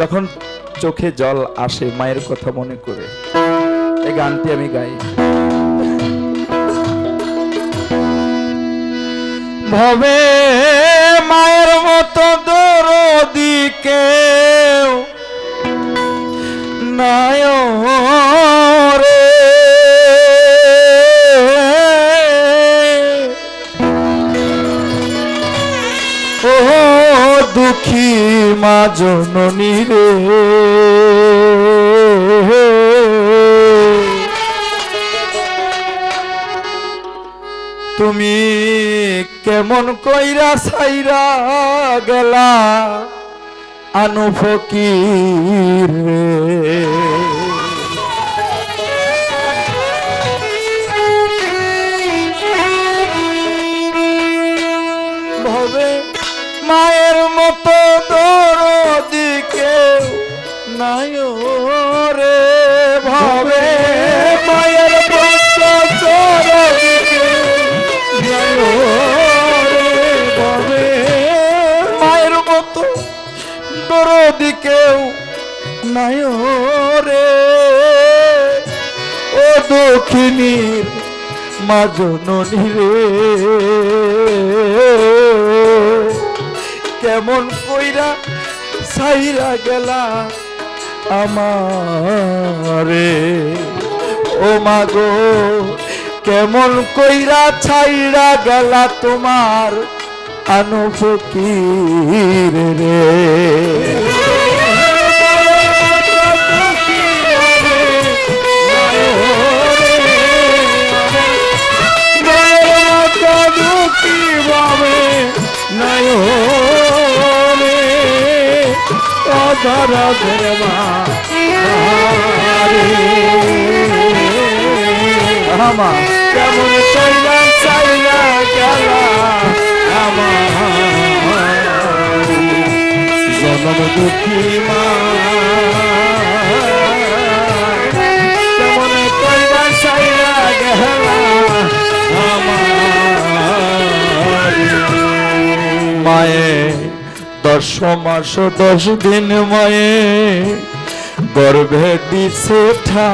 যখন চোখে জল আসে, মায়ের কথা মনে করে এই গানটি আমি গাই। ভবে মায়ের মতো দরদি কেউ নায় রে। ও দুঃখী মা জননী রে। তুমি কেমন কইরা সাইরা গেলা আনু ফকির রে। মায়ের মতো দরদি কেউ নাই রে ভবে। মায়ের মতো দরদি কেউ ভবে। মায়ের মতো দরদি কেউ নাই রে ও দক্ষিণীর মা রে। কেমন কইরা সাইরা গেলা আমারে? ও মা গো, কেমন কইরা ছাইরা গেলা তোমার আনু ফকির রে? আমার কেমন চাইলা চাইলা গেলা আমার জনম দুঃখী মা কেমন চাইলা চাইলা মায়ে দশ মাস, দশ দিন মায়ে গর্ভে দিছে ঠাই।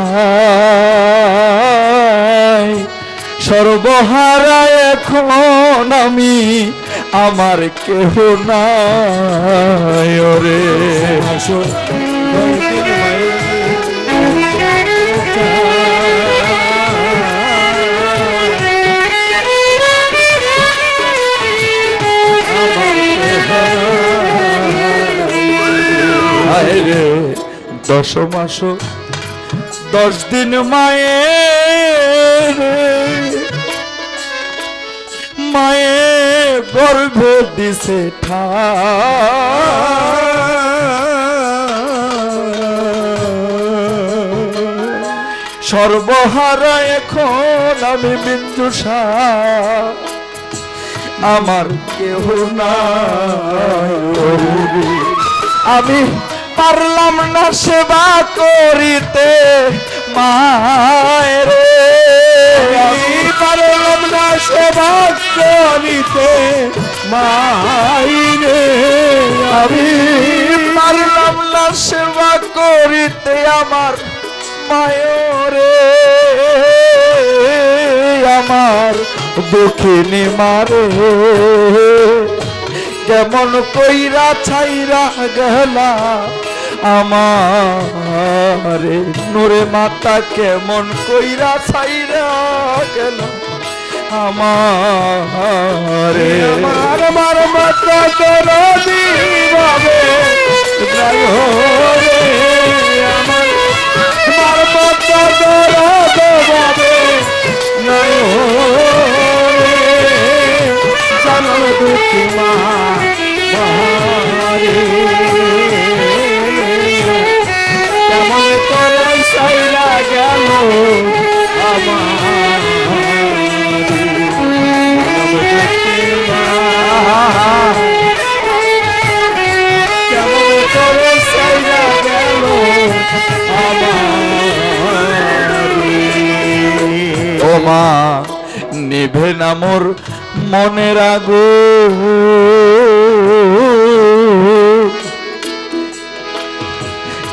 সর্বহারা এখন আমি আমার কেহ নাই, ওরে। দশ মাস দশ দিন মায়ে মায়ে গর্ভে দিছে সর্বহারা এখন আমি বিন্দুষা আমার কেহ না আমি পারলাম না সেবা করিতে। মায়ের পারলাম না সেবা করিতে। মাইরে আমি পারলাম না সেবা করিতে আমার মায়রে আমার দুঃখিনী মারে কেমন কইরা ছাইরা গেলা। আমারে নোরে মাতা কেমন কইরা ছাইরা গেল? আমারে আমার মাতা দরদি বাবে। আমার মাতা দরদ বাবে। জয় হো রে জানল দুঃখী মা মা নিভে না মোর মনের আগো।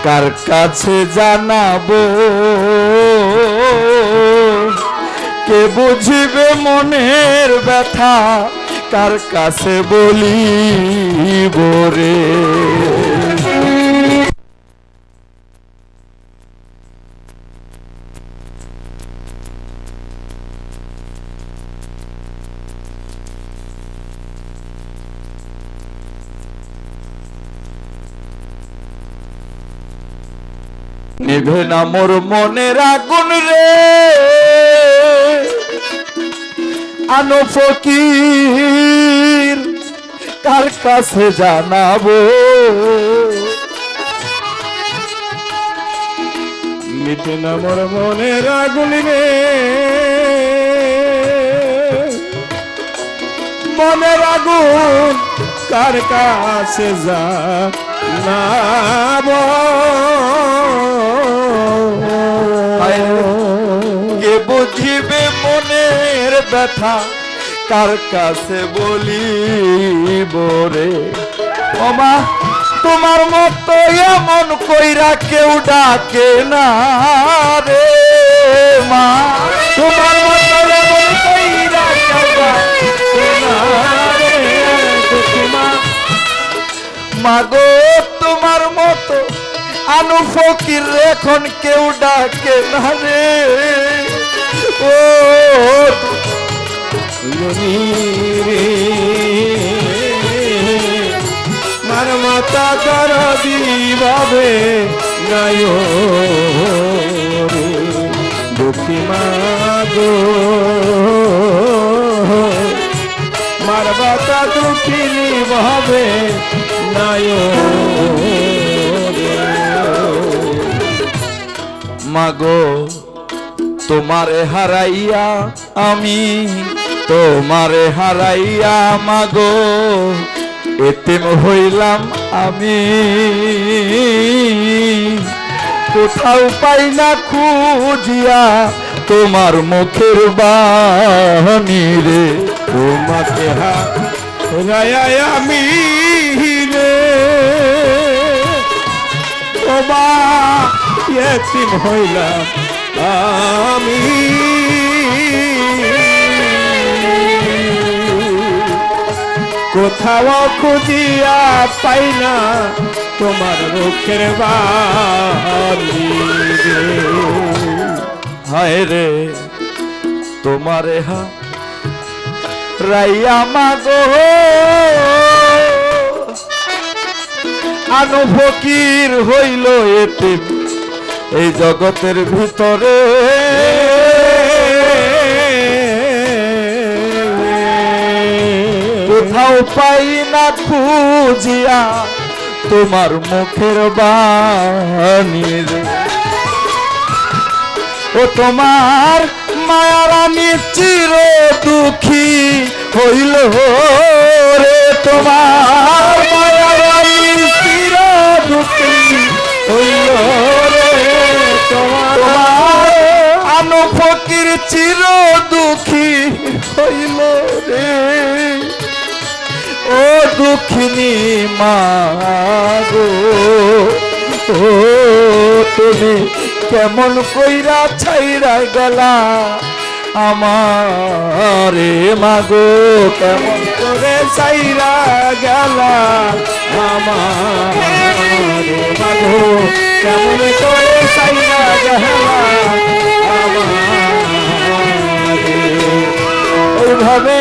কার কাছে জানাব? কে বুঝিবে মনের ব্যথা? কার কাছে বলিব রে? নিভে না মোর মনের আগুন রে। আনো ফকির, কার কাছে জানাব? মিটে না মোর মনের আগুন রে। মনের আগুন কার কাছে যা। নাব কে বুঝিবে মনের ব্যথা? কার কাছে বলিব রে? ওমা তোমার মতো এমন কইরা কেউ ডাকে না রে মা। মাগো, তোমার মতো আনু ফকির এখন কেউ ডাকে না রে। ও মার মাতা দিবাবে গায় দুঃখী মাগো, মার মাতা দুঃখী নিভাবে নায় মাগো, তোমারে হারাইয়া আমি, তোমারে হারাইয়া মাগো, এতিম হইলাম আমি। কোথাও পাই না খুঁজিয়া তোমার মুখের বাণী রে। তোমাকে হারায় আমি। এতিম হইলাম আমি। কোথাও খুঁজিয়া পাই না তোমার মুখের বাণী রে। হায় রে, তোমারে হা, রাইয়া মাগো। আনু ফকির হইল এতে, এই জগতের ভিতরে। কোথাও পাই না খুঁজিয়া তোমার মুখের বাণী। রে ও তোমার মায়ার আমি চির দুঃখী হইল রে তোমার মায়ার চির দুঃখী হইল রে। ও দুঃখিনী মা গো। তুমি কেমন কইরা ছাইরা গলা আমারে মাগো কেমন করে ছাইরা গেলা আমার মাগো কেমন করে সাইরা গেলা ওইভাবে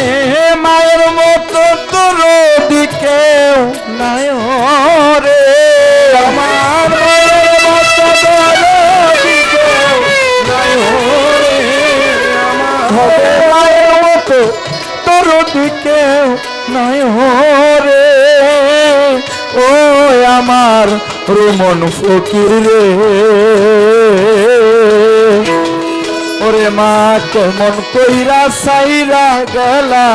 মায়ের মতো তোর দিকে নাই রে আমার মায়ের মতো তোর নাই রে ও আমার রুমন ফকির রে। ওরে মা, কেমন কইরা সাইরা গলা?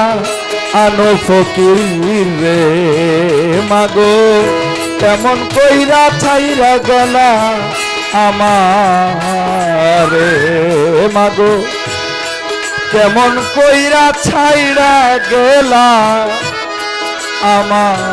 আনো ফকির রে মাগো, কেমন কইরা ছাইরা গলা? আমারে মাগো, কেমন কইরা ছাইরা গেলা? আমার